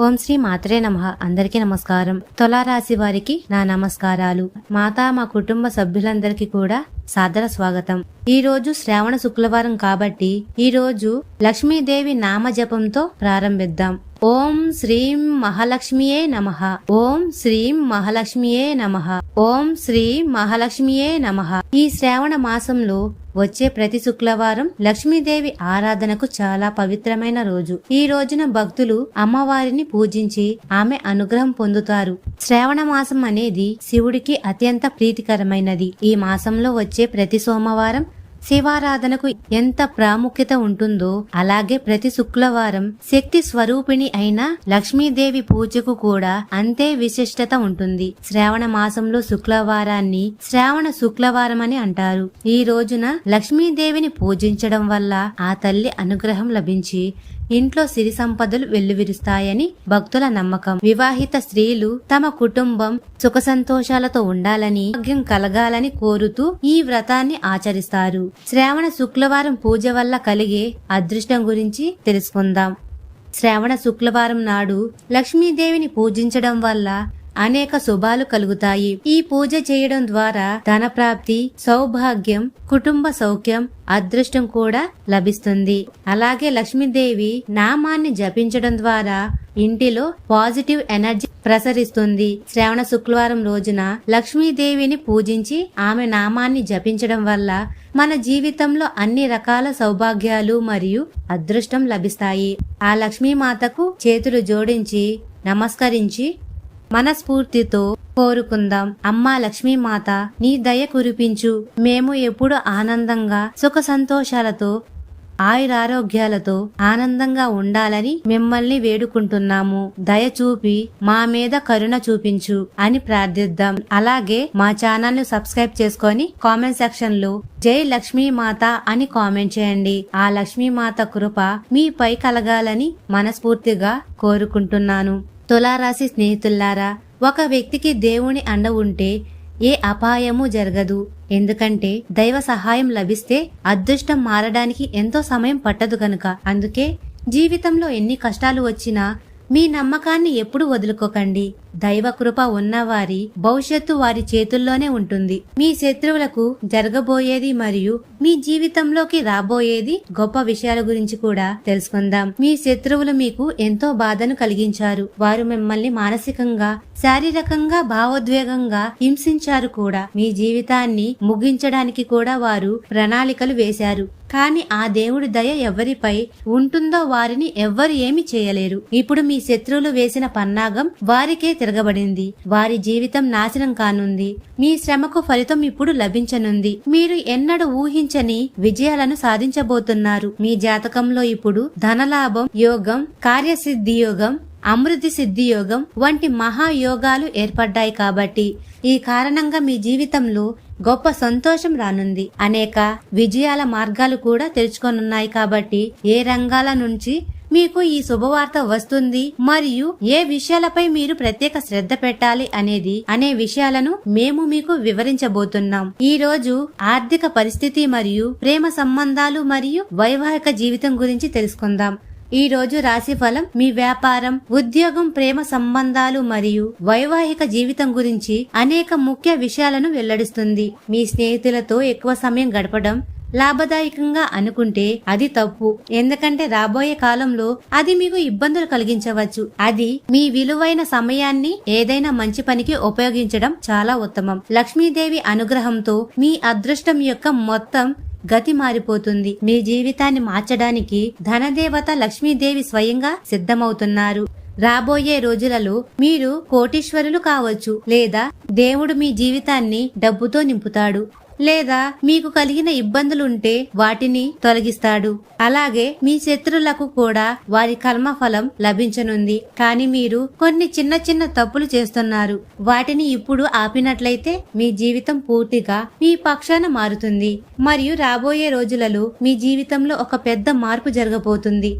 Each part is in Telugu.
ఓం శ్రీ మాత్రే నమ. అందరికీ నమస్కారం. తులారాశి వారికి నా నమస్కారాలు. మాతా మా కుటుంబ సభ్యులందరికీ కూడా సాదర స్వాగతం. ఈ రోజు శ్రావణ శుక్రవారం కాబట్టి ఈ రోజు లక్ష్మీదేవి నామ జపంతో ప్రారంభిద్దాం. ఓం శ్రీం మహాలక్ష్మియే నమ. ఓం శ్రీం మహాలక్ష్మియే నమ. ఓం శ్రీ మహాలక్ష్మియే నమ. ఈ శ్రావణ మాసంలో వచ్చే ప్రతి శుక్రవారం లక్ష్మీదేవి ఆరాధనకు చాలా పవిత్రమైన రోజు. ఈ రోజున భక్తులు అమ్మవారిని పూజించి ఆమె అనుగ్రహం పొందుతారు. శ్రావణ మాసం అనేది శివుడికి అత్యంత ప్రీతికరమైనది. ఈ మాసంలో వచ్చే ప్రతి సోమవారం శివారాధనకు ఎంత ప్రాముఖ్యత ఉంటుందో అలాగే ప్రతి శుక్రవారం శక్తి స్వరూపిణి అయిన లక్ష్మీదేవి పూజకు కూడా అంతే విశిష్టత ఉంటుంది. శ్రావణ మాసంలో శుక్రవారాన్ని శ్రావణ శుక్రవారం అని అంటారు. ఈ రోజున లక్ష్మీదేవిని పూజించడం వల్ల ఆ తల్లి అనుగ్రహం లభించి ఇంట్లో సిరి సంపదలు వెల్లువిరుస్తాయని భక్తుల నమ్మకం. వివాహిత స్త్రీలు తమ కుటుంబం సుఖ సంతోషాలతో ఉండాలని భాగ్యం కలగాలని కోరుతూ ఈ వ్రతాన్ని ఆచరిస్తారు. శ్రావణ శుక్రవారం పూజ వల్ల కలిగే అదృష్టం గురించి తెలుసుకుందాం. శ్రావణ శుక్రవారం నాడు లక్ష్మీదేవిని పూజించడం వల్ల అనేక శుభాలు కలుగుతాయి. ఈ పూజ చేయడం ద్వారా ధన ప్రాప్తి సౌభాగ్యం కుటుంబ సౌఖ్యం అదృష్టం కూడా లభిస్తుంది. అలాగే లక్ష్మీదేవి నామాన్ని జపించడం ద్వారా ఇంటిలో పాజిటివ్ ఎనర్జీ ప్రసరిస్తుంది. శ్రావణ శుక్రవారం రోజున లక్ష్మీదేవిని పూజించి ఆమె నామాన్ని జపించడం వల్ల మన జీవితంలో అన్ని రకాల సౌభాగ్యాలు మరియు అదృష్టం లభిస్తాయి. ఆ లక్ష్మీమాతకు చేతులు జోడించి నమస్కరించి మనస్ఫూర్తితో కోరుకుందాం. అమ్మా లక్ష్మీమాత నీ దయ కురిపించు. మేము ఎప్పుడు ఆనందంగా సుఖ సంతోషాలతో ఆయురారోగ్యాలతో ఆనందంగా ఉండాలని మిమ్మల్ని వేడుకుంటున్నాము. దయ చూపి మా మీద కరుణ చూపించు అని ప్రార్థిద్దాం. అలాగే మా ఛానల్ను సబ్స్క్రైబ్ చేసుకొని కామెంట్ సెక్షన్లో జై లక్ష్మీమాత అని కామెంట్ చేయండి. ఆ లక్ష్మీమాత కృప మీపై కలగాలని మనస్ఫూర్తిగా కోరుకుంటున్నాను. తులారాశి స్నేహితుల్లారా ఒక వ్యక్తికి దేవుని అండ ఉంటే ఏ అపాయము జరగదు. ఎందుకంటే దైవ సహాయం లభిస్తే అదృష్టం మారడానికి ఎంతో సమయం పట్టదు గనుక. అందుకే జీవితంలో ఎన్ని కష్టాలు వచ్చినా మీ నమ్మకాన్ని ఎప్పుడు వదులుకోకండి. దైవ కృప ఉన్నవారి భవిష్యత్తు వారి చేతుల్లోనే ఉంటుంది. మీ శత్రువులకు జరగబోయేది మరియు మీ జీవితంలోకి రాబోయేది గొప్ప విషయాల గురించి కూడా తెలుసుకుందాం. మీ శత్రువులు మీకు ఎంతో బాధను కలిగించారు. వారు మిమ్మల్ని మానసికంగా శారీరకంగా భావోద్వేగంగా హింసించారు కూడా. మీ జీవితాన్ని ముగించడానికి కూడా వారు ప్రణాళికలు వేశారు. కానీ ఆ దేవుడి దయ ఎవరిపై ఉంటుందో వారిని ఎవ్వరు ఏమి చేయలేరు. ఇప్పుడు మీ శత్రువులు వేసిన పన్నాగం వారికే తిరగబడింది. వారి జీవితం నాశనం కానుంది. మీ శ్రమకు ఫలితం ఇప్పుడు లభించనుంది. మీరు ఎన్నడూ ఊహించని విజయాలను సాధించబోతున్నారు. మీ జాతకంలో ఇప్పుడు ధనలాభం యోగం కార్యసిద్ధి యోగం అమృతి సిద్ధి యోగం వంటి మహాయోగాలు ఏర్పడ్డాయి కాబట్టి ఈ కారణంగా మీ జీవితంలో గొప్ప సంతోషం రానుంది. అనేక విజయాల మార్గాలు కూడా తెరుచుకొనున్నాయి కాబట్టి ఏ రంగాల నుంచి మీకు ఈ శుభవార్త వస్తుంది మరియు ఏ విషయాలపై మీరు ప్రత్యేక శ్రద్ధ పెట్టాలి అనేది అనే విషయాలను మేము మీకు వివరించబోతున్నాం. ఈ రోజు ఆర్థిక పరిస్థితి మరియు ప్రేమ సంబంధాలు మరియు వైవాహిక జీవితం గురించి తెలుసుకుందాం. ఈ రోజు రాశి ఫలం మీ వ్యాపారం ఉద్యోగం ప్రేమ సంబంధాలు మరియు వైవాహిక జీవితం గురించి అనేక ముఖ్య విషయాలను వెల్లడిస్తుంది. మీ స్నేహితులతో ఎక్కువ సమయం గడపడం లాభదాయకంగా అనుకుంటే అది తప్పు. ఎందుకంటే రాబోయే కాలంలో అది మీకు ఇబ్బందులు కలిగించవచ్చు. అది మీ విలువైన సమయాన్ని ఏదైనా మంచి పనికి ఉపయోగించడం చాలా ఉత్తమం. లక్ష్మీదేవి అనుగ్రహంతో మీ అదృష్టం యొక్క మొత్తం గతి మారిపోతుంది. మీ జీవితాన్ని మార్చడానికి ధనదేవత లక్ష్మీదేవి స్వయంగా సిద్ధమవుతున్నారు. రాబోయే రోజులలో మీరు కోటీశ్వరులు కావచ్చు లేదా దేవుడు మీ జీవితాన్ని డబ్బుతో నింపుతాడు. లేదా మీకు కలిగిన ఇబ్బందులుంటే వాటిని తొలగిస్తాడు. అలాగే మీ శత్రులకు కూడా వారి కర్మఫలం లభించనుంది. కానీ మీరు కొన్ని చిన్న చిన్న తప్పులు చేస్తున్నారు. వాటిని ఇప్పుడు ఆపినట్లయితే మీ జీవితం పూర్తిగా మీ పక్షాన మారుతుంది. మరియు రాబోయే రోజులలో మీ జీవితంలో ఒక పెద్ద మార్పు జరగబోతుంది.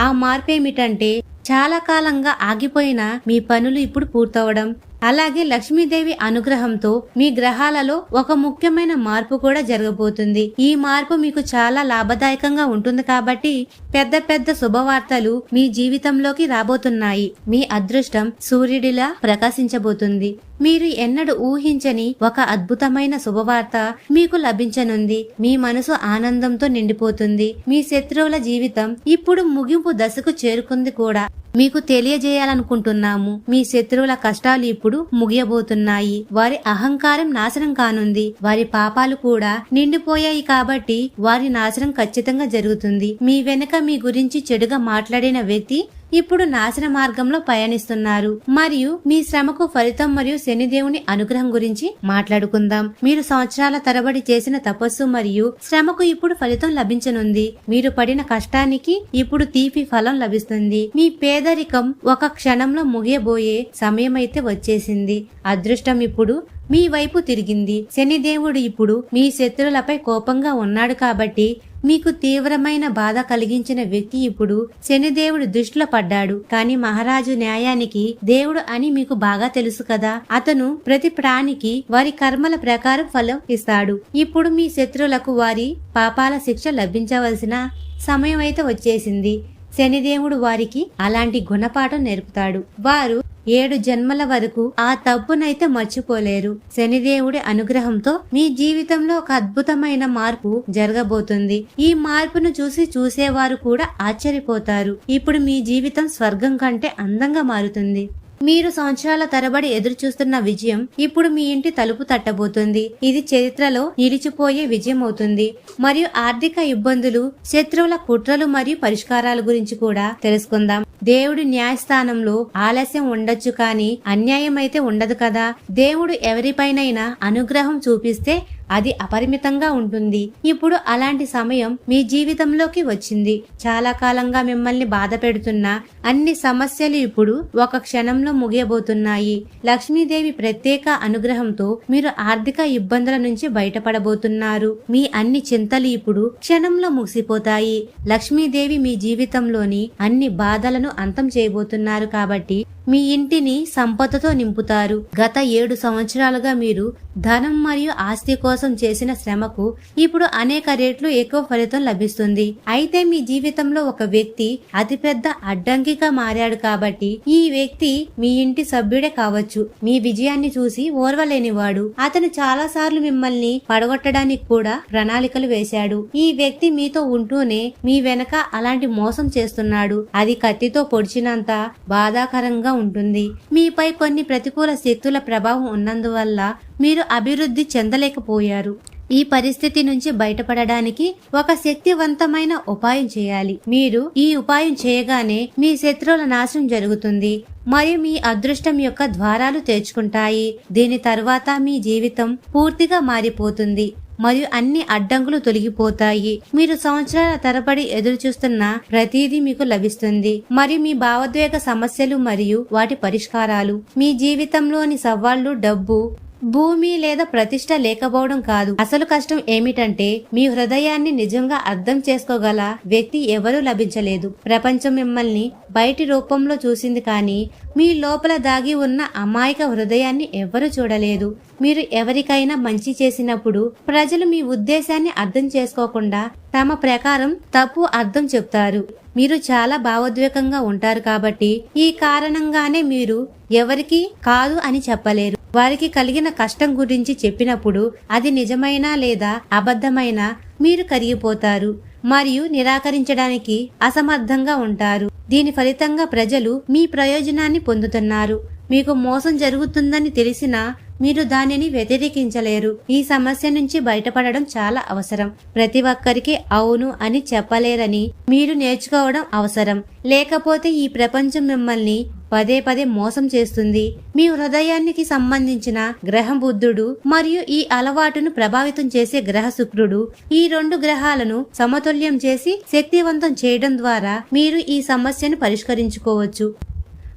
ఆ మార్పు ఏమిటంటే చాలా కాలంగా ఆగిపోయిన మీ పనులు ఇప్పుడు పూర్తవడం. అలాగే లక్ష్మీదేవి అనుగ్రహంతో మీ గ్రహాలలో ఒక ముఖ్యమైన మార్పు కూడా జరగబోతుంది. ఈ మార్పు మీకు చాలా లాభదాయకంగా ఉంటుంది కాబట్టి పెద్ద పెద్ద శుభవార్తలు మీ జీవితంలోకి రాబోతున్నాయి. మీ అదృష్టం సూర్యుడిలా ప్రకాశించబోతుంది. మీరు ఎన్నడూ ఊహించని ఒక అద్భుతమైన శుభవార్త మీకు లభించనుంది. మీ మనసు ఆనందంతో నిండిపోతుంది. మీ శత్రువుల జీవితం ఇప్పుడు ముగింపు దశకు చేరుకుంది కూడా. మీకు తెలియజేయాలనుకుంటున్నాము. మీ శత్రువుల కష్టాలు ఇప్పుడు ముగియబోతున్నాయి. వారి అహంకారం నాశనం కానుంది. వారి పాపాలు కూడా నిండిపోయాయి కాబట్టి వారి నాశనం ఖచ్చితంగా జరుగుతుంది. మీ వెనుక మీ గురించి చెడుగా మాట్లాడిన వ్యక్తి ఇప్పుడు నాశన మార్గంలో పయనిస్తున్నారు. మరియు మీ శ్రమకు ఫలితం మరియు శనిదేవుని అనుగ్రహం గురించి మాట్లాడుకుందాం. మీరు సంవత్సరాల తరబడి చేసిన తపస్సు మరియు శ్రమకు ఇప్పుడు ఫలితం లభించనుంది. మీరు పడిన కష్టానికి ఇప్పుడు తీపి ఫలం లభిస్తుంది. మీ పేదరికం ఒక క్షణంలో ముగియబోయే సమయమైతే వచ్చేసింది. అదృష్టం ఇప్పుడు మీ వైపు తిరిగింది. శనిదేవుడు ఇప్పుడు మీ శత్రులపై కోపంగా ఉన్నాడు కాబట్టి మీకు తీవ్రమైన బాధ కలిగించిన వ్యక్తి ఇప్పుడు శనిదేవుడు దృష్టిలో పడ్డాడు. కానీ మహారాజు న్యాయానికి దేవుడు అని మీకు బాగా తెలుసు కదా. అతను ప్రతి ప్రాణికి వారి కర్మల ప్రకారం ఫలం ఇస్తాడు. ఇప్పుడు మీ శత్రులకు వారి పాపాల శిక్ష లభించవలసిన సమయం అయితే వచ్చేసింది. శనిదేవుడు వారికి అలాంటి గుణపాఠం నేర్పుతాడు. వారు ఏడు జన్మల వరకు ఆ తప్పునైతే మర్చిపోలేరు. శనిదేవుడి అనుగ్రహంతో మీ జీవితంలో ఒక అద్భుతమైన మార్పు జరగబోతుంది. ఈ మార్పును చూసి చూసేవారు కూడా ఆశ్చర్యపోతారు. ఇప్పుడు మీ జీవితం స్వర్గం కంటే అందంగా మారుతుంది. మీరు సంవత్సరాల తరబడి ఎదురు చూస్తున్న విజయం ఇప్పుడు మీ ఇంటి తలుపు తట్టబోతుంది. ఇది చరిత్రలో నిలిచిపోయే విజయం అవుతుంది మరియు ఆర్థిక ఇబ్బందులు శత్రువుల కుట్రలు మరియు పరిష్కారాల గురించి కూడా తెలుసుకుందాం. దేవుడి న్యాయస్థానంలో ఆలస్యం ఉండొచ్చు కానీ అన్యాయం అయితే ఉండదు కదా? దేవుడు ఎవరిపైనైనా అనుగ్రహం చూపిస్తే అది అపరిమితంగా ఉంటుంది. ఇప్పుడు అలాంటి సమయం మీ జీవితంలోకి వచ్చింది. చాలా కాలంగా మిమ్మల్ని బాధ పెడుతున్న అన్ని సమస్యలు ఇప్పుడు ఒక క్షణంలో ముగియబోతున్నాయి. లక్ష్మీదేవి ప్రత్యేక అనుగ్రహంతో మీరు ఆర్థిక ఇబ్బందుల నుంచి బయటపడబోతున్నారు. మీ అన్ని చింతలు ఇప్పుడు క్షణంలో ముగిసిపోతాయి. లక్ష్మీదేవి మీ జీవితంలోని అన్ని బాధలను అంతం చేయబోతున్నారు కాబట్టి మీ ఇంటిని సంపదతో నింపుతారు. గత ఏడు సంవత్సరాలుగా మీరు ధనం మరియు ఆస్తి కోసం చేసిన శ్రమకు ఇప్పుడు అనేక రేట్లు ఎక్కువ ఫలితం లభిస్తుంది. అయితే మీ జీవితంలో ఒక వ్యక్తి అతిపెద్ద అడ్డంకిగా మారాడు కాబట్టి ఈ వ్యక్తి మీ ఇంటి సభ్యుడే కావచ్చు. మీ విజయాన్ని చూసి ఓర్వలేనివాడు. అతను చాలా సార్లు మిమ్మల్ని పడగొట్టడానికి కూడా ప్రణాళికలు వేశాడు. ఈ వ్యక్తి మీతో ఉంటూనే మీ వెనక అలాంటి మోసం చేస్తున్నాడు. అది కత్తితో పొడిచినంత బాధాకరంగా ఉంటుంది. మీపై కొన్ని ప్రతికూల శక్తుల ప్రభావం ఉన్నందువల్ల మీరు అభివృద్ధి చెందలేకపోయారు. ఈ పరిస్థితి నుంచి బయటపడడానికి ఒక శక్తివంతమైన ఉపాయం చేయాలి. మీరు ఈ ఉపాయం చేయగానే మీ శత్రువుల నాశనం జరుగుతుంది. మరియు మీ అదృష్టం యొక్క ద్వారాలు తెరుచుకుంటాయి. దీని తర్వాత మీ జీవితం పూర్తిగా మారిపోతుంది. మరియు అన్ని అడ్డంకులు తొలగిపోతాయి. మీరు సంవత్సరాల తరబడి ఎదురు చూస్తున్న ప్రతిదీ మీకు లభిస్తుంది. మరియు మీ భావోద్వేగ సమస్యలు మరియు వాటి పరిష్కారాలు. మీ జీవితంలోని సవాళ్ళు డబ్బు భూమి లేదా ప్రతిష్ట లేకపోవడం కాదు. అసలు కష్టం ఏమిటంటే మీ హృదయాన్ని నిజంగా అర్థం చేసుకోగల వ్యక్తి ఎవరూ లభించలేదు. ప్రపంచం మిమ్మల్ని బయటి రూపంలో చూసింది కానీ మీ లోపల దాగి ఉన్న అమాయక హృదయాన్ని ఎవరు చూడలేదు. మీరు ఎవరికైనా మంచి చేసినప్పుడు ప్రజలు మీ ఉద్దేశాన్ని అర్థం చేసుకోకుండా తమ ప్రకారం తప్పు అర్థం చెప్తారు. మీరు చాలా భావోద్వేగంగా ఉంటారు కాబట్టి ఈ కారణంగానే మీరు ఎవరికి కాదు అని చెప్పలేరు. వారికి కలిగిన కష్టం గురించి చెప్పినప్పుడు అది నిజమైనా లేదా అబద్ధమైనా మీరు కరిగిపోతారు మరియు నిరాకరించడానికి అసమర్థంగా ఉంటారు. దీని ఫలితంగా ప్రజలు మీ ప్రయోజనాన్ని పొందుతున్నారు. మీకు మోసం జరుగుతుందని తెలిసినా మీరు దానిని వ్యతిరేకించలేరు. ఈ సమస్య నుంచి బయటపడడం చాలా అవసరం. ప్రతి ఒక్కరికి అవును అని చెప్పలేరని మీరు నేర్చుకోవడం అవసరం. లేకపోతే ఈ ప్రపంచం మిమ్మల్ని పదే పదే మోసం చేస్తుంది. మీ హృదయానికి సంబంధించిన గ్రహం బుద్ధుడు మరియు ఈ అలవాటును ప్రభావితం చేసే గ్రహ శుక్రుడు ఈ రెండు గ్రహాలను సమతుల్యం చేసి శక్తివంతం చేయడం ద్వారా మీరు ఈ సమస్యను పరిష్కరించుకోవచ్చు.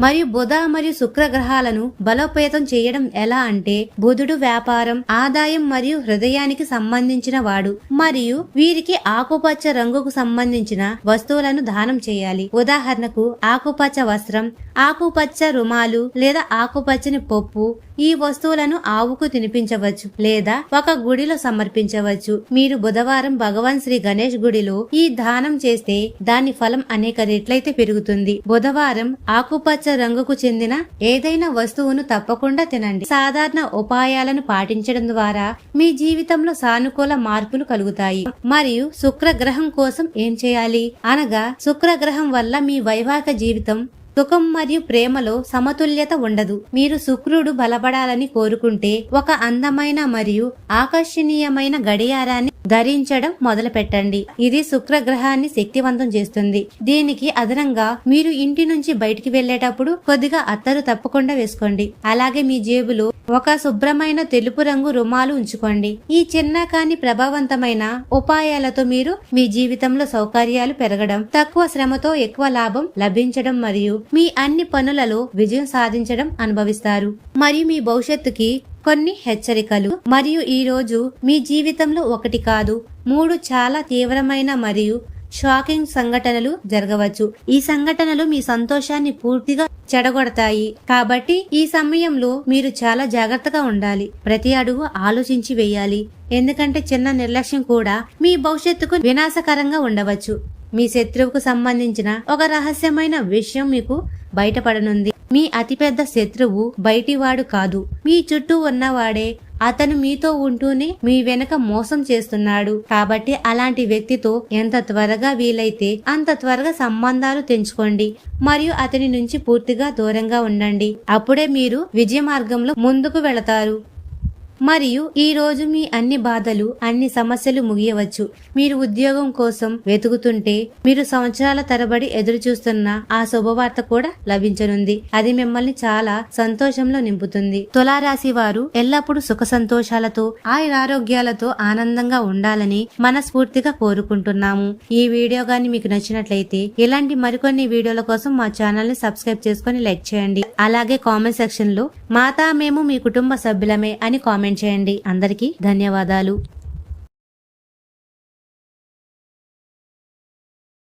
మరియు బుధ మరియు శుక్ర గ్రహాలను బలోపేతం చేయడం ఎలా అంటే బుధుడు వ్యాపారం ఆదాయం మరియు హృదయానికి సంబంధించిన వాడు మరియు వీరికి ఆకుపచ్చ రంగుకు సంబంధించిన వస్తువులను దానం చేయాలి. ఉదాహరణకు ఆకుపచ్చ వస్త్రం ఆకుపచ్చ రుమాలు లేదా ఆకుపచ్చని పప్పు ఈ వస్తువులను ఆవుకు తినిపించవచ్చు లేదా ఒక గుడిలో సమర్పించవచ్చు. మీరు బుధవారం భగవాన్ శ్రీ గణేష్ గుడిలో ఈ దానం చేస్తే దాని ఫలం అనేక రెట్లయితే పెరుగుతుంది. బుధవారం ఆకుపచ్చ రంగుకు చెందిన ఏదైనా వస్తువును తప్పకుండా తినండి. సాధారణ ఉపాయాలను పాటించడం ద్వారా మీ జీవితంలో సానుకూల మార్పులు కలుగుతాయి. మరియు శుక్రగ్రహం కోసం ఏం చేయాలి? అనగా శుక్రగ్రహం వల్ల మీ వైవాహిక జీవితం సుఖం మరియు ప్రేమలో సమతుల్యత ఉండదు. మీరు శుక్రుడు బలపడాలని కోరుకుంటే ఒక అందమైన మరియు ఆకర్షణీయమైన గడియారాన్ని ధరించడం మొదలు పెట్టండి ఇది శుక్రగ్రహాన్ని శక్తివంతం చేస్తుంది. దీనికి అదనంగా మీరు ఇంటి నుంచి బయటికి వెళ్ళేటప్పుడు కొద్దిగా అత్తరు తప్పకుండా వేసుకోండి. అలాగే మీ జేబులో ఒక శుభ్రమైన తెలుపు రంగు రుమాలు ఉంచుకోండి. ఈ చిన్న కాని ప్రభావవంతమైన ఉపాయాలతో మీరు మీ జీవితంలో సౌకర్యాలు పెరగడం తక్కువ శ్రమతో ఎక్కువ లాభం లభించడం మరియు మీ అన్ని పనులలో విజయం సాధించడం అనుభవిస్తారు. మరియు మీ భవిష్యత్తుకి కొన్ని హెచ్చరికలు. మరియు ఈ రోజు మీ జీవితంలో ఒకటి కాదు మూడు చాలా తీవ్రమైన మరియు షాకింగ్ సంఘటనలు జరగవచ్చు. ఈ సంఘటనలు మీ సంతోషాన్ని పూర్తిగా చెడగొడతాయి. కాబట్టి ఈ సమయంలో మీరు చాలా జాగ్రత్తగా ఉండాలి. ప్రతి అడుగు ఆలోచించి వేయాలి. ఎందుకంటే చిన్న నిర్లక్ష్యం కూడా మీ భవిష్యత్తుకు వినాశకరంగా ఉండవచ్చు. మీ శత్రువుకు సంబంధించిన ఒక రహస్యమైన విషయం మీకు బయటపడనుంది. మీ అతిపెద్ద శత్రువు బయటివాడు కాదు. మీ చుట్టూ ఉన్నవాడే అతను మీతో ఉంటూనే మీ వెనక మోసం చేస్తున్నాడు. కాబట్టి అలాంటి వ్యక్తితో ఎంత త్వరగా వీలైతే అంత త్వరగా సంబంధాలు తెంచుకోండి. మరియు అతని నుంచి పూర్తిగా దూరంగా ఉండండి. అప్పుడే మీరు విజయ మార్గంలో ముందుకు వెళతారు. మరియు ఈ రోజు మీ అన్ని బాధలు అన్ని సమస్యలు ముగియవచ్చు. మీరు ఉద్యోగం కోసం వెతుకుతుంటే మీరు సంవత్సరాల తరబడి ఎదురు చూస్తున్న ఆ శుభవార్త కూడా లభించనుంది. అది మిమ్మల్ని చాలా సంతోషంలో నింపుతుంది. తులారాశి వారు ఎల్లప్పుడూ సుఖ సంతోషాలతో ఆయురారోగ్యాలతో ఆనందంగా ఉండాలని మనస్ఫూర్తిగా కోరుకుంటున్నాము. ఈ వీడియో గాని మీకు నచ్చినట్లయితే ఇలాంటి మరికొన్ని వీడియోల కోసం మా ఛానల్ని సబ్స్క్రైబ్ చేసుకుని లైక్ చేయండి. అలాగే కామెంట్ సెక్షన్లో మాతా మేము మీ కుటుంబ సభ్యులమే అని కామెంట్ చేయండి. అందరికీ ధన్యవాదాలు.